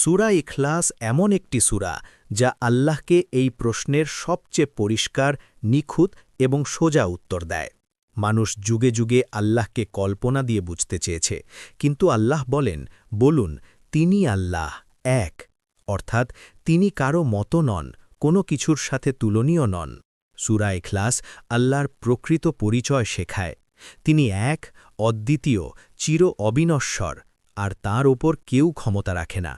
সুরা ইখলাস এমন একটি সুরা যা আল্লাহকে এই প্রশ্নের সবচেয়ে পরিষ্কার, নিখুঁত এবং সোজা উত্তর দেয়। মানুষ যুগে যুগে আল্লাহকে কল্পনা দিয়ে বুঝতে চেয়েছে, কিন্তু আল্লাহ বলেন, বলুন, তিনি আল্লাহ এক। অর্থাৎ, তিনি কারও মতো নন, কোনো কিছুর সাথে তুলনীয় নন। সুরা ইখলাস আল্লাহর প্রকৃত পরিচয় শেখায়। তিনি এক, অদ্বিতীয়, চির অবিনশ্বর, আর তার ওপর কেউ ক্ষমতা রাখে না।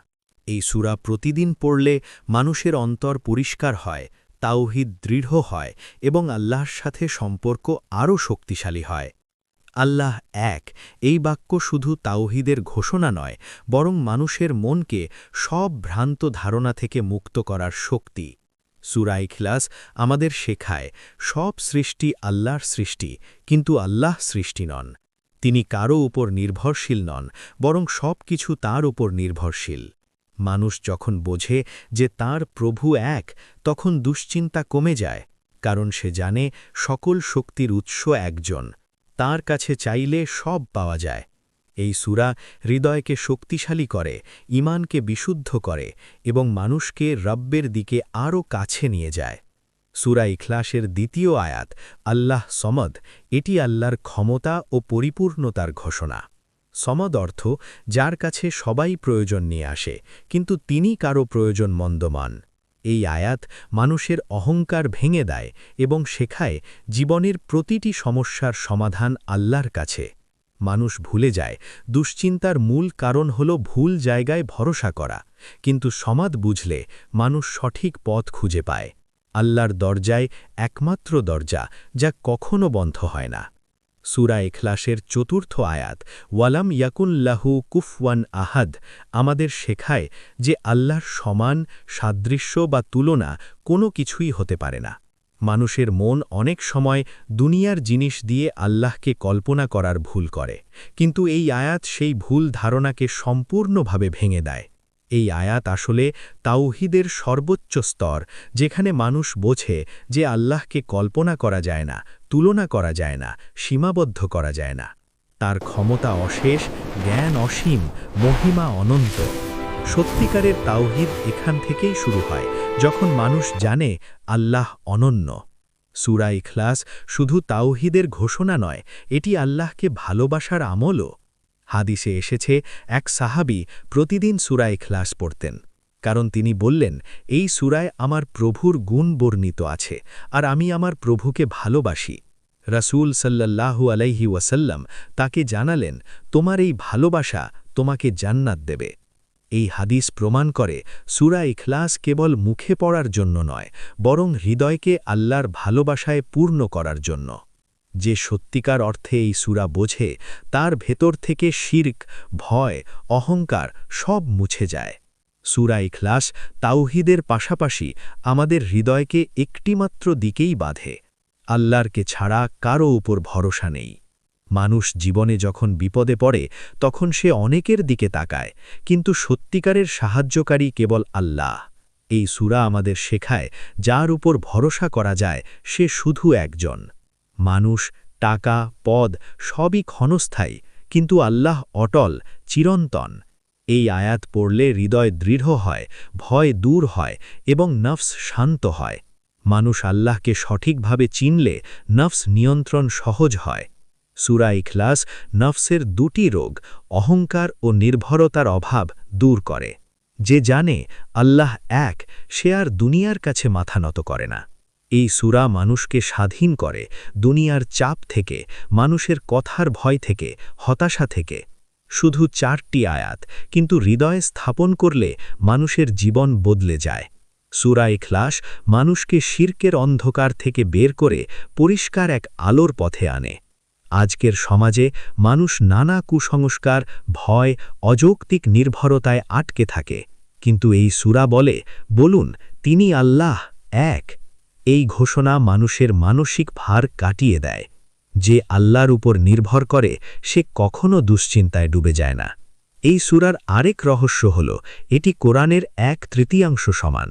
এই সুরা প্রতিদিন পড়লে মানুষের অন্তর পরিষ্কার হয়, তাওহিদ দৃঢ় হয় এবং আল্লাহর সাথে সম্পর্ক আরও শক্তিশালী হয়। আল্লাহ এক, এই বাক্য শুধু তাওহিদের ঘোষণা নয়, বরং মানুষের মনকে সব ভ্রান্ত ধারণা থেকে মুক্ত করার শক্তি। সুরাই খিলাস আমাদের শেখায়, সব সৃষ্টি আল্লাহর সৃষ্টি, কিন্তু আল্লাহ সৃষ্টি নন। তিনি কারও উপর নির্ভরশীল নন, বরং সব কিছু তার উপর নির্ভরশীল। মানুষ যখন বোঝে যে তার প্রভু এক, তখন দুশ্চিন্তা কমে যায়, কারণ সে জানে সকল শক্তির উৎস একজন, তার কাছে চাইলে সব পাওয়া যায়। এই সুরা হৃদয়কে শক্তিশালী করে ইমানকে বিশুদ্ধ করে এবং মানুষকে রব্বের দিকে আরও কাছে নিয়ে যায়। সুরা ইখলাসের দ্বিতীয় আয়াত, আল্লাহ সমদ, এটি আল্লাহর ক্ষমতা ও পরিপূর্ণতার ঘোষণা। সমদ অর্থ যার কাছে সবাই প্রয়োজন নিয়ে আসে, কিন্তু তিনি কারও প্রয়োজন মন্দমান। এই আয়াত মানুষের অহংকার ভেঙে দেয় এবং শেখায় জীবনের প্রতিটি সমস্যার সমাধান আল্লাহর কাছে। মানুষ ভুলে যায়, দুশ্চিন্তার মূল কারণ হল ভুল জায়গায় ভরসা করা, কিন্তু সমাদ বুঝলে মানুষ সঠিক পথ খুঁজে পায়। আল্লাহর দরজায় একমাত্র দরজা যা কখনো বন্ধ হয় না। সুরা এখলাসের চতুর্থ আয়াত, ওয়ালাম ইয়াকুল্লাহু কুফওয়ান আহাদ আমাদের শেখায় যে আল্লাহর সমান সাদৃশ্য বা তুলনা কোনো কিছুই হতে পারে না। মানুষের মন অনেক সময় দুনিয়ার জিনিস দিয়ে আল্লাহকে কল্পনা করার ভুল করে, কিন্তু এই আয়াত সেই ভুল ধারণাকে সম্পূর্ণভাবে ভেঙে দেয়। এই আয়াত আসলে তাওহিদের সর্বোচ্চ স্তর, যেখানে মানুষ বোঝে যে আল্লাহকে কল্পনা করা যায় না তুলনা করা যায় না, সীমাবদ্ধ করা যায় না। তার ক্ষমতা অশেষ, জ্ঞান অসীম, মহিমা অনন্ত। সত্যিকারের তাওহিদ এখান থেকেই শুরু হয়, যখন মানুষ জানে আল্লাহ অনন্য। সুরা ইখলাস শুধু তাওহিদের ঘোষণা নয়, এটি আল্লাহকে ভালোবাসার আমলও। হাদিসে এসেছে, এক সাহাবি প্রতিদিন সুরায় খ্লাস পড়তেন। কারণ তিনি বললেন, এই সুরায় আমার প্রভুর গুণ বর্ণিত আছে, আর আমি আমার প্রভুকে ভালোবাসি। রাসূল সাল্লাল্লাহু আলাইহি ওয়াসাল্লাম তাকে জানালেন, তোমার এই ভালোবাসা তোমাকে জান্নাত দেবে। এই হাদিস প্রমাণ করে, সুরা ইখলাস কেবল মুখে পড়ার জন্য নয়, বরং হৃদয়কে আল্লাহর ভালোবাসায় পূর্ণ করার জন্য। যে সত্যিকার অর্থে এই সুরা বোঝে, তার ভেতর থেকে শির্ক, ভয়, অহংকার সব মুছে যায়। সুরা ইখলাস তাওহিদের পাশাপাশি আমাদের হৃদয়কে একটিমাত্র দিকেই বাঁধে। আল্লাহরকে ছাড়া কারও উপর ভরসা নেই। মানুষ জীবনে যখন বিপদে পড়ে, তখন সে অনেকের দিকে তাকায়, কিন্তু সত্যিকারের সাহায্যকারী কেবল আল্লাহ। এই সুরা আমাদের শেখায়, যার উপর ভরসা করা যায়, সে শুধু একজন। মানুষ, টাকা, পদ সবই ক্ষণস্থায়ী, কিন্তু আল্লাহ অটল, চিরন্তন। এই আয়াত পড়লে হৃদয় দৃঢ় হয়, ভয় দূর হয় এবং নফস শান্ত হয়। মানুষ আল্লাহকে সঠিকভাবে চিনলে নফস নিয়ন্ত্রণ সহজ হয়। সুরা ইখলাস নফসের দুটি রোগ, অহংকার ও নির্ভরতার অভাব দূর করে। যে জানে আল্লাহ এক, সে আর দুনিয়ার কাছে মাথা নত করে না। এই সুরা মানুষকে স্বাধীন করে, দুনিয়ার চাপ থেকে, মানুষের কথার ভয় থেকে, হতাশা থেকে। শুধু চারটি আয়াত, কিন্তু হৃদয়ে স্থাপন করলে মানুষের জীবন বদলে যায়। সুরা ইখলাস মানুষকে শির্কের অন্ধকার থেকে বের করে পরিষ্কার এক আলোর পথে আনে। আজকের সমাজে মানুষ নানা কুসংস্কার, ভয়, অযৌক্তিক নির্ভরতায় আটকে থাকে। কিন্তু এই সুরা বলে, বলুন, তিনি আল্লাহ এক। এই ঘোষণা মানুষের মানসিক ভার কাটিয়ে দেয়। যে আল্লাহর উপর নির্ভর করে, সে কখনো দুশ্চিন্তায় ডুবে যায় না। এই সুরার আরেক রহস্য হল, এটি কোরআনের এক তৃতীয়াংশ সমান।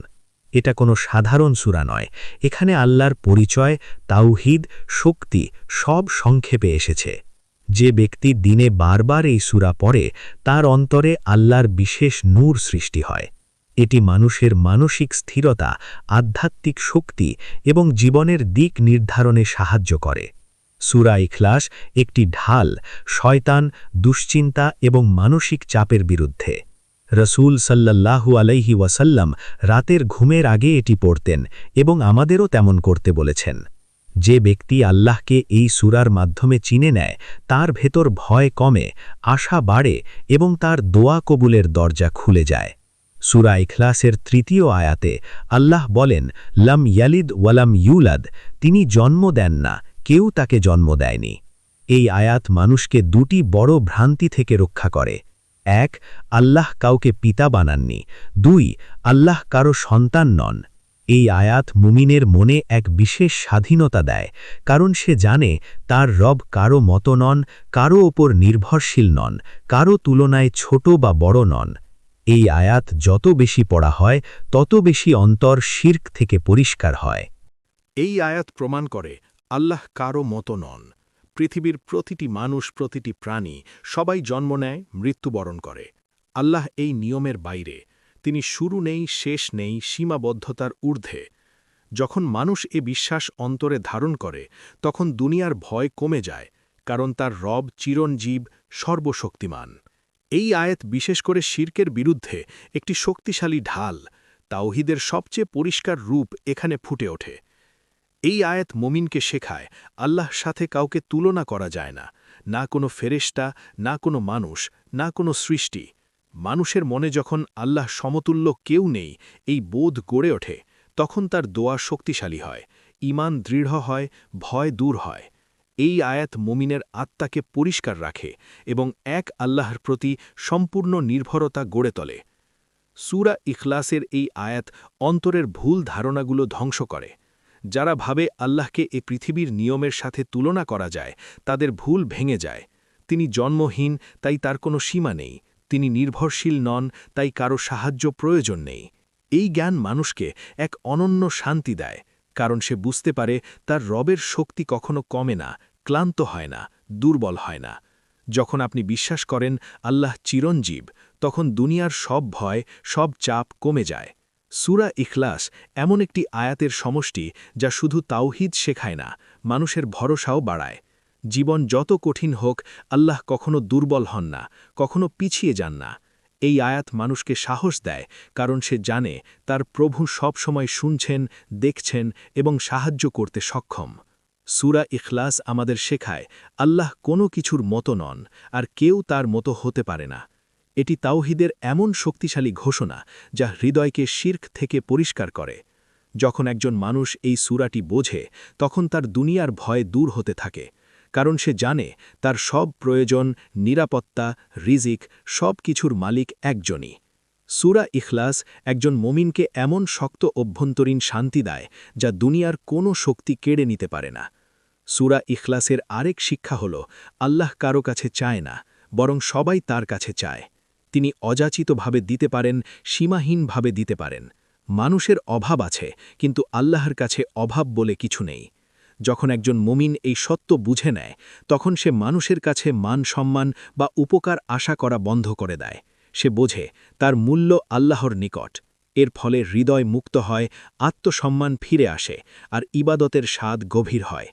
এটা কোনো সাধারণ সুরা নয়। এখানে আল্লাহর পরিচয়, তাওহিদ, শক্তি সব সংক্ষেপে এসেছে। যে ব্যক্তি দিনে বারবার এই সুরা পড়ে, তার অন্তরে আল্লাহর বিশেষ নূর সৃষ্টি হয়। এটি মানুষের মানসিক স্থিরতা, আধ্যাত্মিক শক্তি এবং জীবনের দিক নির্ধারণে সাহায্য করে। সুরা ইখলাস একটি ঢাল শয়তান, দুশ্চিন্তা এবং মানসিক চাপের বিরুদ্ধে। রসুল সাল্লাল্লাহু আলাইহি ওয়াসাল্লাম রাতের ঘুমের আগে এটি পড়তেন এবং আমাদেরও তেমন করতে বলেছেন। যে ব্যক্তি আল্লাহকে এই সুরার মাধ্যমে চিনে নেয়, তার ভেতর ভয় কমে, আশা বাড়ে এবং তার দোয়া কবুলের দরজা খুলে যায়। সুরা ইখলাসের তৃতীয় আয়াতে আল্লাহ বলেন, লাম ইয়ালিদ ওয়ালাম ইউলাদ তিনি জন্ম দেন না কেউ তাকে জন্ম দেয়নি। এই আয়াত মানুষকে দুটি বড় ভ্রান্তি থেকে রক্ষা করে। এক, আল্লাহ কাউকে পিতা বানাননি। দুই, আল্লাহ কারও সন্তান নন। এই আয়াত মুমিনের মনে এক বিশেষ স্বাধীনতা দেয়, কারণ সে জানে তার রব কারও মতো নন, কারও ওপর নির্ভরশীল নন, কারও তুলনায় ছোট বা বড় নন। এই আয়াত যত বেশি পড়া হয়, তত বেশি অন্তর শির্ক থেকে পরিষ্কার হয়। এই আয়াত প্রমাণ করে আল্লাহ কারও মতো নন। পৃথিবীর প্রতিটি মানুষ, প্রতিটি প্রাণী সবাই জন্ম নেয়, মৃত্যুবরণ করে। আল্লাহ এই নিয়মের বাইরে। তিনি শুরু নেই, শেষ নেই, সীমাবদ্ধতার ঊর্ধ্বে। যখন মানুষ এ বিশ্বাস অন্তরে ধারণ করে, তখন দুনিয়ার ভয় কমে যায়, কারণ তার রব চিরঞ্জীব, সর্বশক্তিমান। এই আয়াত বিশেষ করে শির্কের বিরুদ্ধে একটি শক্তিশালী ঢাল, তাওহিদের সবচেয়ে পরিষ্কার রূপ এখানে ফুটে ওঠে। এই আয়াত মমিনকে শেখায় আল্লাহ সাথে কাউকে তুলনা করা যায় না না কোনো ফেরেস্টা না কোনো মানুষ, না কোনো সৃষ্টি। মানুষের মনে যখন আল্লাহ সমতুল্য কেউ নেই, এই বোধ গড়ে ওঠে, তখন তার দোয়া শক্তিশালী হয় ইমান দৃঢ় হয়, ভয় দূর হয়। এই আয়াত মমিনের আত্মাকে পরিষ্কার রাখে এবং এক আল্লাহর প্রতি সম্পূর্ণ নির্ভরতা গড়ে তোলে। সুরা ইখলাসের এই আয়াত অন্তরের ভুল ধারণাগুলো ধ্বংস করে। যারা ভাবে আল্লাহকে এ পৃথিবীর নিয়মের সাথে তুলনা করা যায়, তাদের ভুল ভেঙে যায়। তিনি জন্মহীন, তাই তার কোনো সীমা নেই। তিনি নির্ভরশীল নন, তাই কারও সাহায্য প্রয়োজন নেই। এই জ্ঞান মানুষকে এক অনন্য শান্তি দেয়, কারণ সে বুঝতে পারে তার রবের শক্তি কখনো কমে না, ক্লান্ত হয় না, দুর্বল হয় না। যখন আপনি বিশ্বাস করেন আল্লাহ চিরঞ্জীব, তখন দুনিয়ার সব ভয়, সব চাপ কমে যায়। সুরা ইখলাস এমন একটি আয়াতের সমষ্টি যা শুধু তাওহিদ শেখায় না, মানুষের ভরসাও বাড়ায়। জীবন যত কঠিন হোক, আল্লাহ কখনো দুর্বল হন না, কখনো পিছিয়ে যান না। এই আয়াত মানুষকে সাহস দেয়, কারণ সে জানে তার প্রভু সব সময় শুনছেন, দেখছেন এবং সাহায্য করতে সক্ষম। সুরা ইখলাস আমাদের শেখায়, আল্লাহ কোনো কিছুর মতো নন, আর কেউ তার মতো হতে পারে না। এটি তাওহিদের এমন শক্তিশালী ঘোষণা যা হৃদয়কে শির্ক থেকে পরিষ্কার করে। যখন একজন মানুষ এই সুরাটি বোঝে, তখন তার দুনিয়ার ভয় দূর হতে থাকে, কারণ সে জানে তার সব প্রয়োজন, নিরাপত্তা, রিজিক সব কিছুর মালিক একজনই। সুরা ইখলাস একজন মমিনকে এমন শক্ত অভ্যন্তরীণ শান্তি দেয় যা দুনিয়ার কোনো শক্তি কেড়ে নিতে পারে না। সুরা ইখলাসের আরেক শিক্ষা হল, আল্লাহ কারও কাছে চায় না, বরং সবাই তার কাছে চায়। তিনি অযাচিতভাবে দিতে পারেন, সীমাহীনভাবে দিতে পারেন। মানুষের অভাব আছে, কিন্তু আল্লাহর কাছে অভাব বলে কিছু নেই। যখন একজন মুমিন এই সত্য বুঝে নেয়, তখন সে মানুষের কাছে মান সম্মান বা উপকার আশা করা বন্ধ করে দেয়। সে বোঝে, তার মূল্য আল্লাহর নিকট। এর ফলে হৃদয় মুক্ত হয়, আত্মসম্মান ফিরে আসে, আর ইবাদতের স্বাদ গভীর হয়।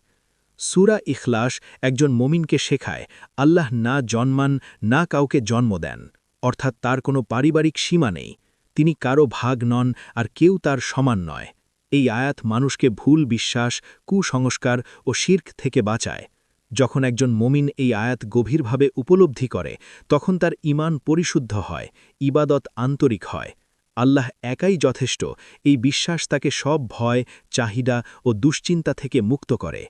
সুরা ইখলাস একজন মমিনকে শেখায়, আল্লাহ না জন্মান, না কাউকে জন্ম দেন। অর্থাৎ তার কোনো পারিবারিক সীমা নেই, তিনি কারও ভাগ নন আর কেউ তার সমান নয়। এই আয়াত মানুষকে ভুল বিশ্বাস, কুসংস্কার ও শির্ক থেকে বাঁচায়। যখন একজন মমিন এই আয়াত গভীরভাবে উপলব্ধি করে, তখন তার ইমান পরিশুদ্ধ হয়, ইবাদত আন্তরিক হয়। আল্লাহ একাই যথেষ্ট, এই বিশ্বাস তাকে সব ভয়, চাহিদা ও দুশ্চিন্তা থেকে মুক্ত করে।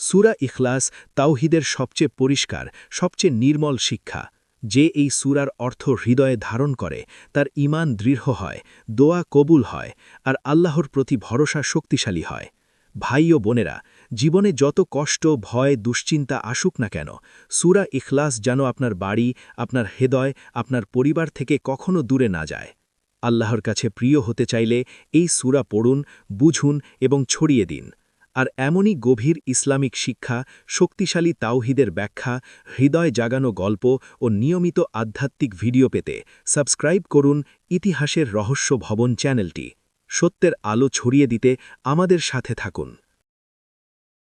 সুরা ইখলাস তাওহিদের সবচেয়ে পরিষ্কার, সবচেয়ে নির্মল শিক্ষা। যে এই সুরার অর্থ হৃদয়ে ধারণ করে, তার ইমান দৃঢ় হয়, দোয়া কবুল হয়, আর আল্লাহর প্রতি ভরসা শক্তিশালী হয়। ভাই ও বোনেরা, জীবনে যত কষ্ট, ভয়, দুশ্চিন্তা আসুক না কেন, সুরা ইখলাস যেন আপনার বাড়ি, আপনার হৃদয়, আপনার পরিবার থেকে কখনো দূরে না যায়। আল্লাহর কাছে প্রিয় হতে চাইলে এই সুরা পড়ুন, বুঝুন এবং ছড়িয়ে দিন। আর এমনই গভীর ইসলামিক শিক্ষা, শক্তিশালী তাওহিদের ব্যাখ্যা, হৃদয় জাগানো গল্প ও নিয়মিত আধ্যাত্মিক ভিডিও পেতে সাবস্ক্রাইব করুন ইতিহাসের রহস্য ভবন চ্যানেলটি। সত্যের আলো ছড়িয়ে দিতে আমাদের সাথে থাকুন।